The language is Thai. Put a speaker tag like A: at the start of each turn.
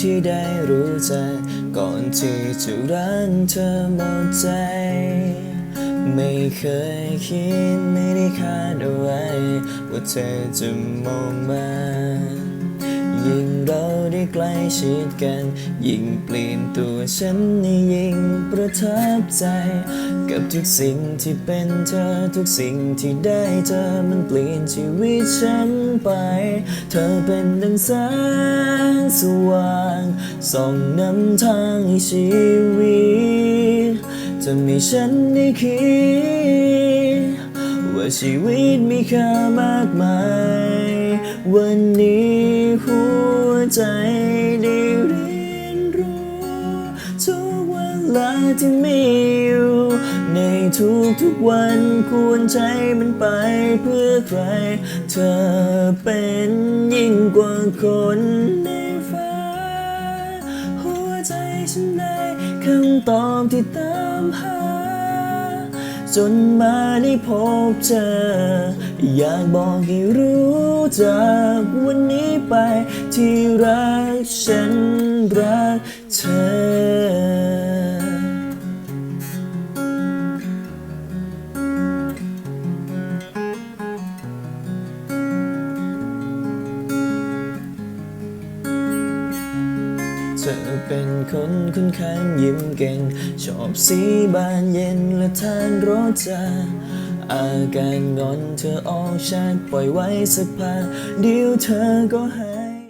A: ที่ได้รู้จักก่อนที่จะรักเธอหมดใจ ไม่เคยคิดไม่ได้คาดเอาไว้ ว่าเธอจะมองมายิ่งเราได้ใกล้ชิดกัน ยิ่งเปลี่ยนตัวฉันนี่ยิ่ง ประทับใจ กับทุกสิ่งที่เป็นเธอ ทุกสิ่งที่ได้เจอมันเปลี่ยนชีวิตฉันไป เธอเป็นดังแสงสว่างส่องนำทางให้ชีวิตจะมีฉันได้คิด ว่าชีวิตมีค่ามากมาย วันนี้หัวใจ ลาที่มีอยู่ ในทุกๆวันควรใจมันไปเพื่อใคร เธอเป็นยิ่งกว่าคนในฝันหัวใจฉันได้คำตอบที่ตามหา จนมาได้พบเธอ อยากบอกให้รู้จากวันนี้ไปที่รักฉันรักเธอ เธอเป็นคนคุ้นค้างยิ้มเก่ง ชอบสีบานเย็นและทานรสจาอาการงอนเธอออกชัดปล่อยไว้สักพักเดี๋ยวเธอก็หา